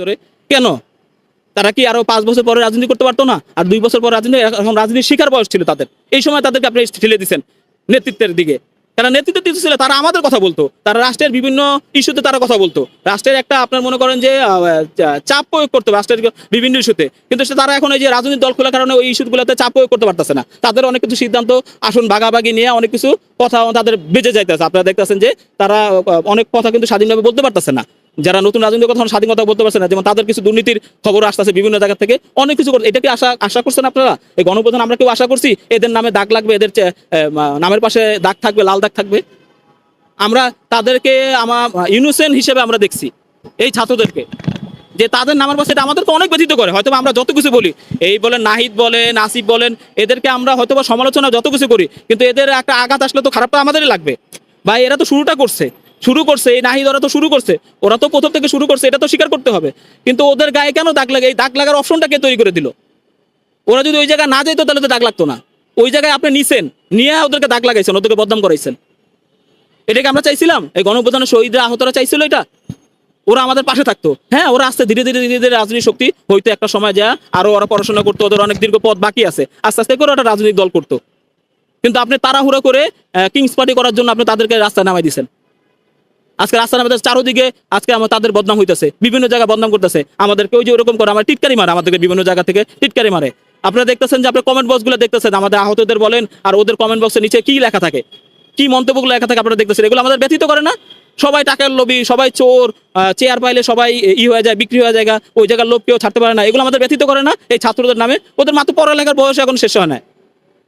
ধরে কেন? তারা কি আরও পাঁচ বছর পরে রাজনীতি করতে পারতো না? আর দুই বছর পর রাজনীতি, এখন রাজনীতির শিকার বয়স ছিল তাদের। এই সময় তাদেরকে আপনি ঠেলে দিচ্ছেন নেতৃত্বের দিকে। তারা নেতৃত্ব দিতেছিল, তারা আমাদের কথা বলতো। তারা রাষ্ট্রের বিভিন্ন ইস্যুতে তারা কথা বলতো। রাষ্ট্রের একটা আপনার মনে করেন যে চাপ প্রয়োগ করতো রাষ্ট্রের বিভিন্ন ইস্যুতে। কিন্তু তারা এখন এই যে রাজনৈতিক দল খোলার কারণে ওই ইস্যুগুলোতে চাপ প্রয়োগ করতে পারতেছে না। তাদের অনেক কিছু সিদ্ধান্ত, আসন ভাগাভাগি নিয়ে অনেক কিছু কথা তাদের বেঁচে যাইতেছে। আপনারা দেখতেছেন যে, তারা অনেক কথা কিন্তু স্বাধীনভাবে বলতে পারতেছে না। যারা নতুন রাজনৈতিক কথা স্বাধীন কথা বলতে পারছে না, যেমন তাদের কিছু দুর্নীতির খবর আসতেছে বিভিন্ন জায়গা থেকে। অনেক কিছু এটা কি আশা আশা করছেন আপনারা? এই গণপ্রধান আমরা কেউ আশা করছি? এদের নামে দাগ লাগবে, এদের নামের পাশে দাগ থাকবে, লাল দাগ থাকবে? আমরা তাদেরকে আমার ইনোসেন্ট হিসেবে আমরা দেখছি, এই ছাত্রদেরকে। যে তাদের নামের পাশে এটা আমাদেরকে অনেক ব্যথিত করে। হয়তো আমরা যত কিছু বলি, এই বলেন, নাহিদ বলেন, আসিফ বলেন, এদেরকে আমরা হয়তো সমালোচনা যত কিছু করি, কিন্তু এদের একটা আঘাত আসলে তো খারাপটা আমাদেরই লাগবে। বা এরা তো শুরুটা করছে। শুরু করছে, এই নাহিদ ওরা তো শুরু করছে। ওরা তো প্রথম থেকে শুরু করছে, এটা তো স্বীকার করতে হবে। কিন্তু ওদের গায়ে কেন দাগ লাগে? এই দাগ লাগার অপশনটা কে তৈরি করে দিল? ওরা যদি ওই জায়গায় না যেত তাহলে তো দাগ লাগতো না। ওই জায়গায় আপনি নিছেন, নিয়ে ওদেরকে দাগ লাগাইছেন, ওদেরকে বদনাম করাইছেন। এটাকে আমরা চাইছিলাম? এই গণপ্রধানের শহীদরা, আহতরা চাইছিল এটা? ওরা আমাদের পাশে থাকতো। হ্যাঁ ওরা আস্তে ধীরে ধীরে ধীরে ধীরে রাজনৈতিক শক্তি হইতো একটা সময় যা আরও ওরা পড়াশোনা করতো, ওদের অনেক দীর্ঘ পথ বাকি আছে। আস্তে আস্তে করে ওটা রাজনৈতিক দল করতো। কিন্তু আপনি তাড়াহুড়ো করে কিংস পার্টি করার জন্য আপনি তাদেরকে রাস্তায় নামাই দিয়েছেন আজকে রাস্তা আমাদের চারোদিকে, আজকে আমার তাদের বদনাম হইতেছে, বিভিন্ন জায়গায় বদনাম করতেছে। আমাদেরকে ওই যে ওরকম করে, আমার টিটকারি মারে, আমাদেরকে বিভিন্ন জায়গা থেকে টিটকারি মারে। আপনারা দেখতেছেন যে, আপনার কমেন্ট বক্সগুলো দেখতেছেন, আমাদের আহতদের বলেন, আর ওদের কমেন্ট বক্সের নিচে কি লেখা থাকে? কি মন্তব্যগুলো লেখা থাকে আপনারা দেখতেছেন? এগুলো আমাদের ব্যথিত করে না। সবাই টাকার লোভী, সবাই চোর চেয়ার পাইলে সবাই ই হয়ে যায়, বিক্রি হয়ে যায় ওই জায়গার লোভ কেউ ছাড়তে পারে না। এগুলো আমাদের ব্যথিত করে না। এই ছাত্রদের নামে, ওদের মাত্র পড়ালেখার বয়স এখন শেষ হয় না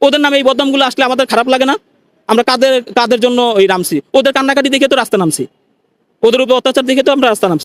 ওদের নামে এই বদনামগুলো আসলে আমাদের খারাপ লাগে না। আমরা কাদের কাদের জন্য ওই নামছি? ওদের কান্নাকাটি দেখে তো রাস্তা নামছি। ওদের উপর অত্যাচার দেখে তো আমরা রাস্তা নামছি।